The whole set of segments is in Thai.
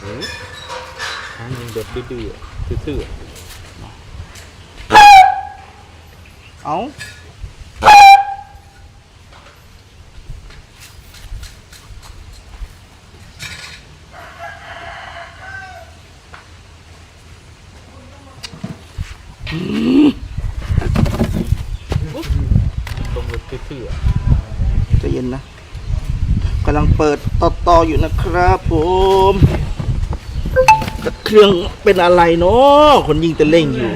เออทางยังแบบดื้อๆทื่อเอาๆตรงแบบทื่อๆใจะเย็นนะกำลังเปิดต่อต่ออยู่นะครับผม เครื่องเป็นอะไรเนาะคนยิงแต่เล่งอยู่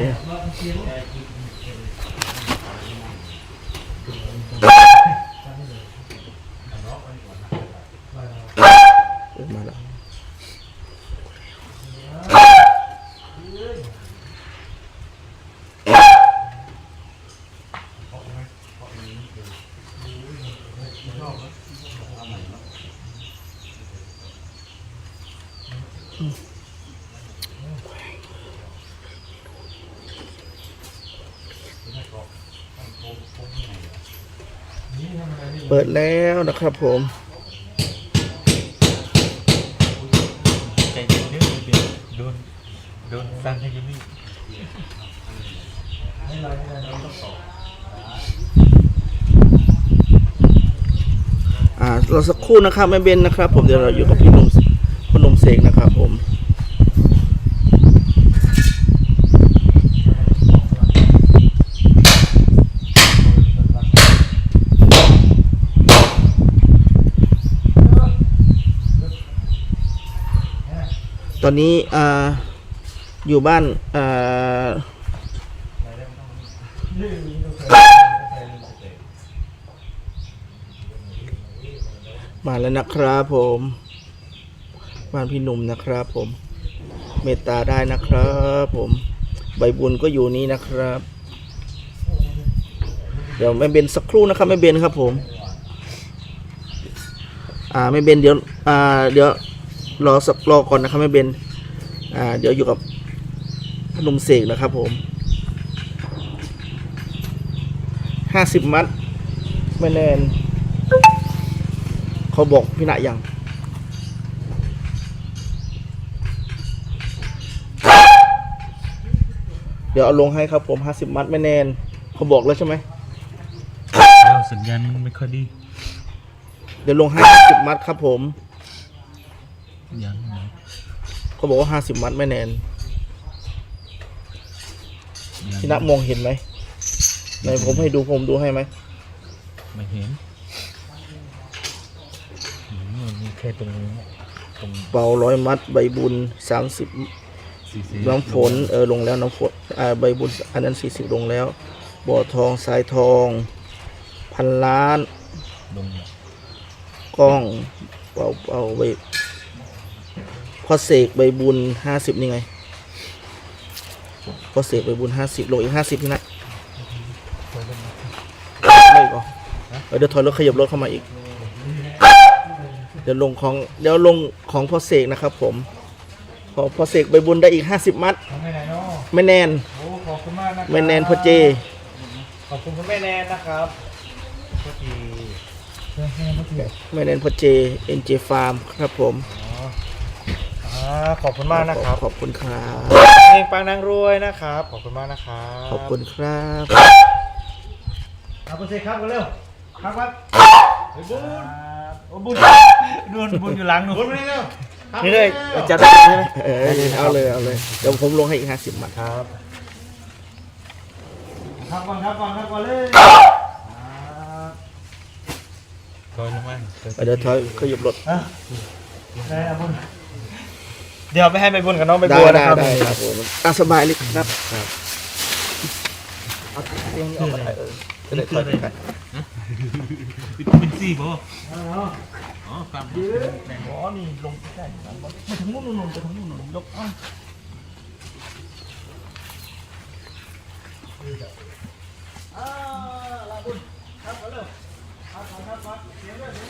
มาแล้ว เปิดแล้วนะครับผมใจเย็นเด้อเดี๋ยวโดนโดนสั่งให้อยูนี่อ่าเราสักครู่นะครับแม่เบนนะครับ ผมเดี๋ยวเราอยู่กับพี่หนุ่มพนมเสกนะครับผม ตอนนี้อ่าอยู่บ้านอ่ามาแล้วนะครับผมบ้านพี่หนุ่มนะครับผม เมตตาได้นะครับผมใบบุญก็อยู่นี้นะครับ เดี๋ยวไม่เบนสักครู่นะครับไม่เบนครับผม อ่าไม่เบนเดี๋ยว อ่า เดี๋ยว รอสักรอก่อนนะครับไม่เบนอ่าเดี๋ยวอยู่กับพนมเสกนะครับผมห้าสิบมัดไม่แน่นเขาบอกพี่ณะยังเดี๋ยวเอาลงให้ครับผมห้าสิบมัดไม่แน่นเขาบอกแล้วใช่ไหมแล้วสัญญาณมันไม่ค่อยดี เดี๋ยวลงให้ห้าสิบมัดครับผม ยังนะเขาบอกว่าห้าสิบมัดไม่แน่นยังพี่ณะมองเห็นไหมไหนผมให้ดูผมดูให้ไหมไม่เห็นอืมมันมีแค่ตรงนี้ตรงเป่าร้อยมัดใบบุญสามสิบสีสีน้ำฝนเออลงแล้วน้ำฝนอ่าใบบุญอันนั้นสี่สิบลงแล้ว บ่อทองสายทอง พันล้านลงแล้วกล้องเป่าเป่าใบพ อเสกใบบุญห้าสิบนี่ไง พอเสกใบบุญห้าสิบลงอีกห้าสิบนี่นะไม่ก็เออเดี๋ยวถอยรถขยับรถเข้ามาอีก เดี๋ยวลงของเดี๋ยวลงของพอเสกนะครับผม พอพอเสกใบบุญได้อีกห้าสิบมัดทำไม่ได้เนาะไม่แนนโอ้ขอบคุณมากนะครับไม่แนนพอเจ ขอบคุณคุณแม่แนนนะครับพอดีเพื่อนแม่พอดีไม่แนนพอเจเอ็นเจฟาร์มครับผมอ่า ขอบคุณมากนะครับขอบคุณครับเพลงปังนางรวยนะครับ ขอบคุณมากนะครับขอบคุณครับเอาไปสิครับกันเร็วครับครับเฮ้ยบุญโอ้บุญบุญบุญอยู่หลังหนูบุญมานี่เร็วครับนี่เลยร็วจัดได้ใช่ไหมเออเอาเลยเอาเลยเดี๋ยวผมลงให้อีกห้าสิบมัดครับครับก่อนครับก่อนครับก่อนเลยคอยลงมาเดี๋ยวถอยขยับรถอะได้ครับบุญ เดี๋ยวไปให้ไปบุญกับน้องใบได้บัวนะได้ครับได้ครับผมตามสบายเลยครับครับเอาเตียงนี้ออกมาได้เออจะได้ถอยไปกันเป็นสี่ป่ะเอาอ๋อฟังอ๋อนี่ลงใกล้ๆกันไม่ถึงนู่นนู่นไปทางนู่นนู่นยกอ้าวเ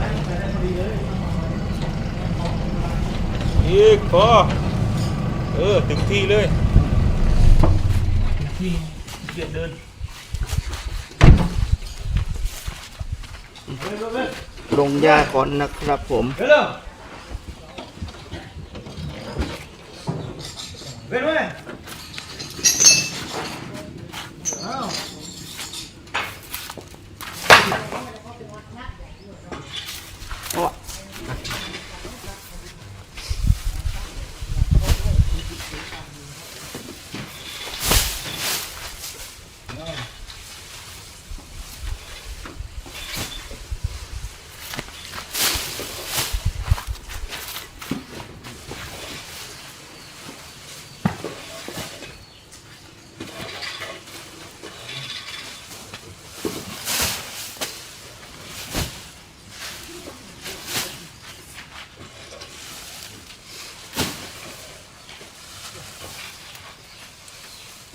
อีกพอเออถึงที่เลยที่เกียดเดินลงหญ้าก่อนนะครับผมเร็วเว้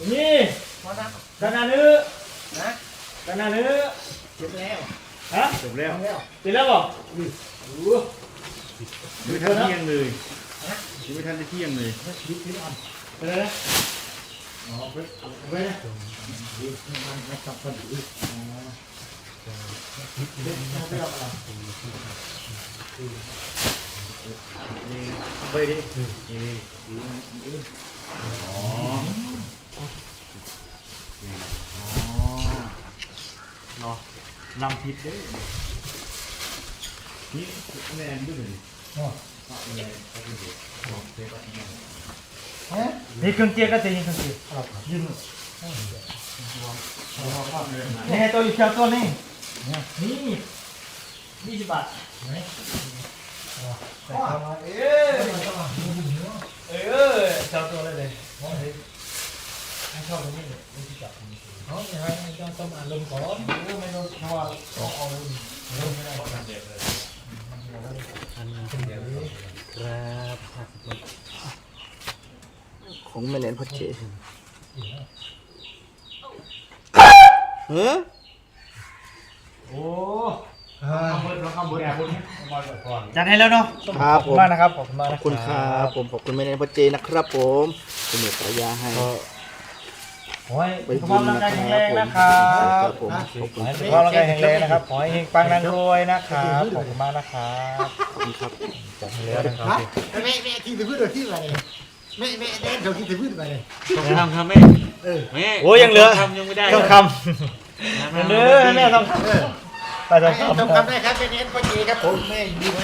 นเว้ยนี่ด้านหน้าเนื้อนะด้านหน้าเนื้อจบแล้วฮะจบแล้วจบแล้วบอกไม่ทันเที่ยงเลยไม่ทันได้เที่ยงเลยไปเลยนะไปดิอ๋อ เนาะลำผิดเด้นี่แม่นด้วยเลยนี่เครื่องเจียก็จะยิงเครื่องเจียยืนนี่ตัวอีกเชียวตัวนี้นี่ยี่สิบบาทเอ้เออเจ้าตัวเลยเลย ให้ชอบตรงนี้เลยไม่ที่จับเขาเนี่ยให้เจ้าต้องอ่านลมก่อนไม่ต้องเพราะว่าต้องเอาลมไม่ได้ทำเด็ดเลยครับของแม่เน้นพ่อเจเฮ้อโอ้จัดให้แล้วเนาะครับผมมากนะครับขอบคุณมากขนะอบคุณครับผมขอบคุณแม่เน้นพ่อเจนะครับผมคุณเมตตายาให้ ขอให้ไปสุขบุภาพญร่างนะกายคแข็งแรรับงผมนะครับผมขอบคุณขอให้คสุรัขภาพบร่างกายแข็งแรงนะครับ ขอให้เฮงปังนังรวยนะครับขอบคุณมากนะครับขอบคุณครับจัดให้แล้วนะครับ แม่แม่ที่ไปพูดเราที่อะไรแม่แม่แดนเขาที่ไปพูดไปเลยต้องทำครับแม่แม่โอ้ยยังเหลือทำยังไม่ได้ต้องคมาำมาเหลือแม่ต้องคำไปต้องให้คำทำคำได้ครับแม่เน้นพ่อจีครับผมแม่ดีไหม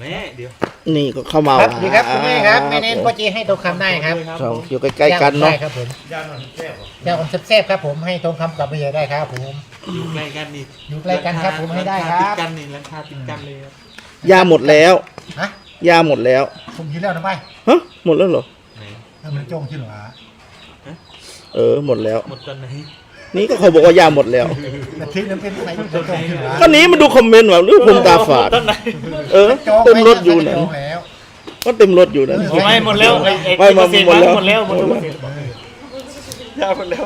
แม่เดี๋ยวนี่ก็เข้ามาครับดีครับคุณแม่ครับแม่เน้นพ่อจีให้ทองคำได้ครับสองอยู่ใกล้ๆกันเนาะได้ครับผมยานอนแซ่บยาผมแซ่บๆครับผมให้ทองคำกับไม่ใหญ่ได้ครับผมอยู่ใกล้กันนี่อยู่ใกล้กันครับผมให้ได้คติรัดบกันนี่ราคาติดกันเลยครับยาหมดแล้วฮะยาหมดแล้วผมกินแล้วนะไปฮะหมดแล้วเหรอไหนถ้ามันจงที่หรอเออหมดแล้วหมดตอนไหน นี่ก็เขาบอกว่ายาหมดแล้วแต่ที่นั้นเป็นใครมันจงที่หรอก็นี้มาดูคอมเมนต์ว่าหรือผมตาฝาดต้นไหนเออเต็มรถอยู่นะจองแล้วก็เต็มรถอยู่นะผมไม่หมดแล้วไอ้เอกไม่หมดเกษตรหมดแล้วหมดแล้วหมดแล้วยาหมดแล้ว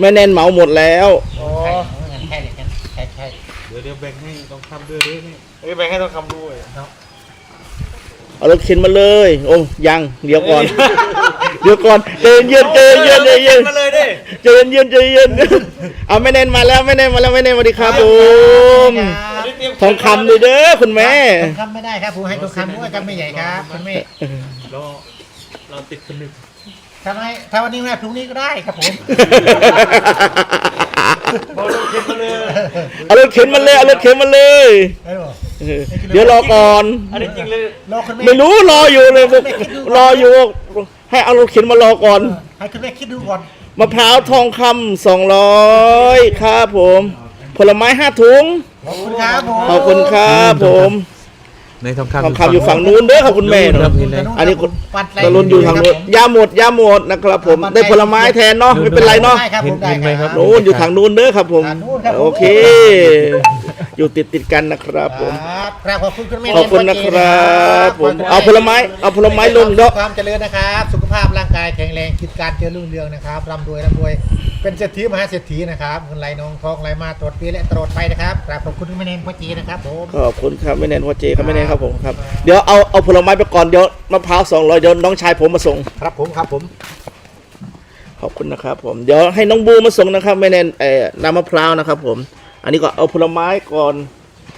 แม่แนนเหมาหมดแล้วโอ้ใช่ใช่ใช่ใช่เดี๋ยวเดี๋ยวแบ่งให้ต้องทำด้วยเด้อแม่เอ้ยแบ่งให้ต้องคำด้วย เอารถเข็นมาเลย โอ้ยังเดี๋ยวก่อน เดี๋ยวก่อนใจเย็นใจเย็นใจเย็นมาเลยดิใจเย็นใจเย็นเอาแม่แนนมาแล้วแม่แนนมาแล้วแม่แนนสวัสดีครับผมทองคำเลยเด้อคุณแม่ทองคำไม่ได้ครับผมให้ทองคำด้วยครับไม่ใหญ่ครับคุณแม่เราเราติดคนหนึ่งทำไมถ้าวันนี้ไม่ได้พรุ่งนี้ก็ได้ครับผมบอกลูกเข็นมาเลยเอารถเข็นมาเลยเอารถเข็นมาเลยได้หรอเออ เดี๋ยวรอก่อน อันนี้จริงเลยรอคุณแม่ไม่รู้รออยู่เลยบอกรออยู่ ให้เอารถเข็นมารอก่อน ให้คุณแม่คิดดูก่อนมะพร้าวทองคำสองร้อยครับผม ผลไม้ห้าถุง ขอบคุณครับผม ขอบคุณครับผม ในทองคำทองคำอยู่ฝั่งนู้นเด้อครับคุณแม่ครับอันนี้คุณปัดไหตะลุนอยู่ทางนู้นยาหมดยาหมดนะครับผมได้ผลไม้แทนเนาะไม่เป็นไรเนาะได้ครับผมได้เห็นไหมครับ นู้นอยู่ทางนู้นเด้อครับผมทางนู้นครับผมโอเค อยู่ติดติดๆกันนะครับผมครับครับขอบคุณคุณแม่ขอบคุณนะครับผมเอาผลไม้เอาผลไม้ลงเยอะ ความเจริญนะครับ สุขภาพร่างกาย แข็งแรงกิจการเจริญรุ่งเรืองนะครับร่ำรวยร่ำรวย เป็นเศรษฐีมหาเศรษฐีนะครับเงินไหลนองทองไหลมาตรวจปีและตรวจไปนะครับครับขอบคุณคุณแม่เนนพ่อจีนะครับผมขอบคุณครับไม่แน่นพ่อเจครับไม่แน่นครับผมครับเดี๋ยวเอาเอาผลไม้ไปก่อนเดี๋ยวมะพร้าวสองร้อยเดี๋ยวน้องชายผมมาส่งครับผมครับผมขอบคุณนะครับผมเดี๋ยวให้น้องบูมาส่งนะครับไม่แน่นเอ่อน้ำมะพร้าวนะครับผม อันนี้ก็เอาผลไม้ก่อน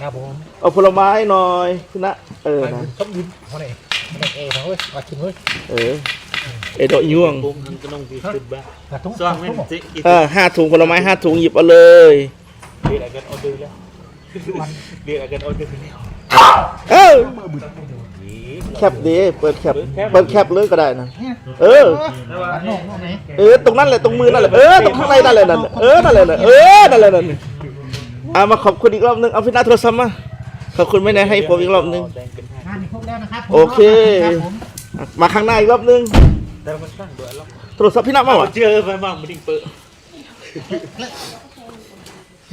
ครับผมเอาผลไม้หน่อยพี่นะเออนะต้มยิ้มเขาไหนเขาไหนเอ๋เขาเว้ยมาชิมเว้ยเออ เอดอกย่วงปุ้งหันก็ต้องที่ขึ้นบ้างกระตุ้งสร้างแม่ตุ้นสิอีกเออห้าถุงผลไม้ห้าถุงหยิบเอาเลยเรียกอะไรกันเอาดื้อแล้วเรียกอะไรกันเอาดื้อแล้วเออแคปดีเปิดแคปเปิดแคปเลยก็ได้นะเอออันนอกนอกไหนเออตรงนั้นแหละตรงมือนั่นแหละเออตรงข้างในนั่นแหละนั่นเออนั่นแหละนั่นเออนั่นแหละนั่นเอามาขอบคุณอีกรอบนึงเอาพี่นาโทรศัพท์มาขอบคุณไม่แน่ให้ผมอีกรอบนึงแดงเป็นห้างานนี้ครบแล้วนะครับโอเคครับผมอะมาข้างหน้าอีกรอบนึง แต่มันสร้างด้วยแล้วโทรศัพท์พี่นามาเอาวะเจอไปบ้างไม่ได้เปิด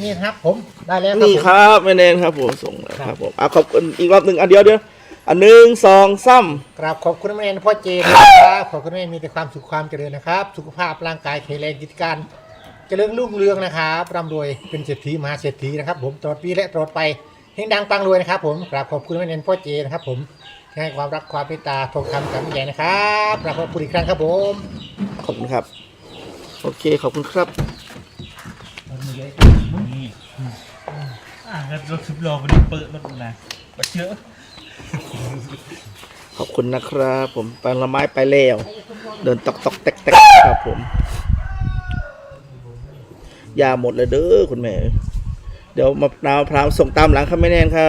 นี่ครับผมได้แล้วนี่ผมครับไม่แน่ครับผมส่งแล้วครับผมเอาขอบคุณอีกรอบนึงอันเดียวเดียวอันหนึ่งสองสามกราบขอบคุณแม่พ่อเจนะครับขอบคุณแม่มีแต่ความสุขความเจริญนะครับ สุขภาพร่างกายแข็งแรงกิจการเจริญรุ่งเรืองนะครับร่ำรวยเป็นเศรษฐีมหาเศรษฐีนะครับ ผมตลอดปีและตลอดไปเฮงดังปังรวยนะครับ ผมกราบขอบคุณแม่เนนพ่อเจนะครับผมที่ ให้ความรักความเมตตาทองคำกับใหญ่นะครับกราบขอบคุณอีกครั้งครับผมขอบคุณครับ โอเคขอบคุณครับอะงั้นรถสิบล้อมันนี้เปิดรถนะมาเชื่อขอบคุณนะครับผมผลไม้ไปแล้ว เดินตอกตอกแตกแตกครับผมยาหมดเลยเด้อคุณแม่ เดี๋ยวมะนาวมะพร้าวส่งตามหลังครับไม่แน่นครับ